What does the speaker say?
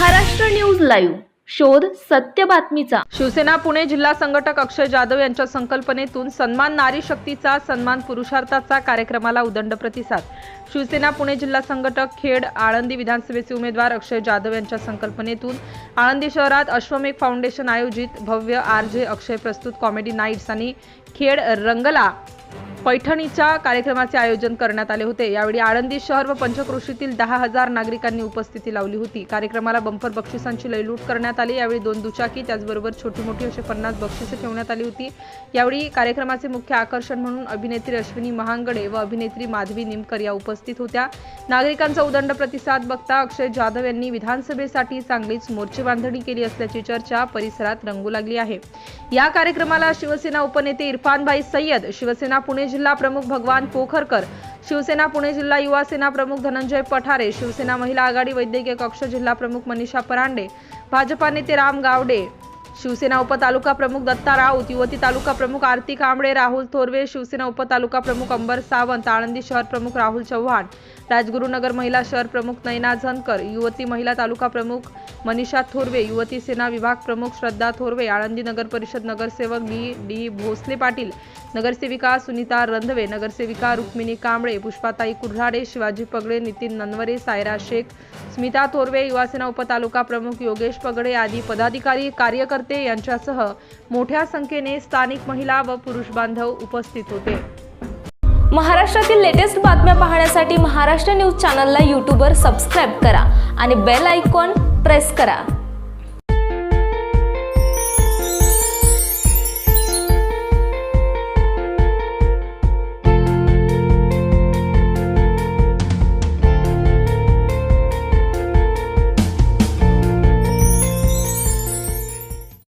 Maharashtra news live शोध सत्य बातमीचा. शिवसेना पुणे जिल्हा संघटक अक्षय जाधव यांच्या संकल्पनेतून सन्मान नारी शक्तीचा सन्मान पुरुषार्थाचा कार्यक्रमाला उदंड प्रतिसाद. शिवसेना पुणे जिल्हा संघटक खेड आळंदी विधानसभेचे उमेदवार अक्षय जाधव यांच्या संकल्पनेतून आळंदी शहरात अश्वमेघ फाउंडेशन आयोजित भव्य आर जे अक्षय प्रस्तुत कॉमेडी नाईट्स आणि खेड रंगला. पैठणीच्या कार्यक्रमाचे आयोजन करण्यात आले होते. यावेळी आळंदी शहर व पंचक्रोशीतील दहा हजार नागरिकांनी उपस्थिती लावली होती. कार्यक्रमाला बंपर बक्षिसांची लयलूट करण्यात आली. यावेळी दोन दुचाकी त्याचबरोबर छोटी मोठी असे पन्नास बक्षिसे ठेवण्यात आली होती. यावेळी कार्यक्रमाचे मुख्य आकर्षण म्हणून अभिनेत्री अश्विनी महांगडे व अभिनेत्री माधवी निमकर या उपस्थित होत्या. नागरिकांचा उदंड प्रतिसाद बघता अक्षय जाधव यांनी विधानसभेसाठी चांगलीच मोर्चे बांधणी केली असल्याची चर्चा परिसरात रंगू लागली आहे. या कार्यक्रमाला शिवसेना उपनेते इरफानभाई सय्यद शिवसेना पुणे जिल्हा प्रमुख भगवान पोखरकर शिवसेना पुणे जिल्हा युवा सेना प्रमुख धनंजय पठारे शिवसेना महिला आघाडी वैद्यकीय कक्ष जिल्हा प्रमुख मनीषा परांडे भाजपा नेते राम गावडे शिवसेना उपतालुका प्रमुख दत्ता राऊत युवती तालुका प्रमुख आरती कांबळे राहुल थोरवे शिवसेना उपतालुका प्रमुख अंबर सावंत आळंदी शहर प्रमुख राहुल चव्हाण राजगुरुनगर महिला शहर प्रमुख नयना झनकर युवती महिला तालुका प्रमुख मनीषा थोरवे युवती सेना विभाग प्रमुख श्रद्धा थोरवे आळंदी नगर परिषद नगरसेवक डी डी भोसले पाटील नगरसेविका सुनीता रंधवे नगरसेविका रुक्मिणी कांबळे पुष्पाताई कुऱ्हाडे शिवाजी पगडे नितीन ननवरे सायरा शेख स्मिता थोरवे युवासेना उपतालुका प्रमुख योगेश पगडे आदी पदाधिकारी कार्यकर्ते यांच्यासह मोठ्या संख्येने स्थानिक महिला व पुरुष बांधव उपस्थित होते. महाराष्ट्रातील लेटेस्ट बातम्या पाहण्यासाठी महाराष्ट्र न्यूज चॅनलला यूट्यूबवर सबस्क्राईब करा आणि बेल आयकॉन प्रेस करा.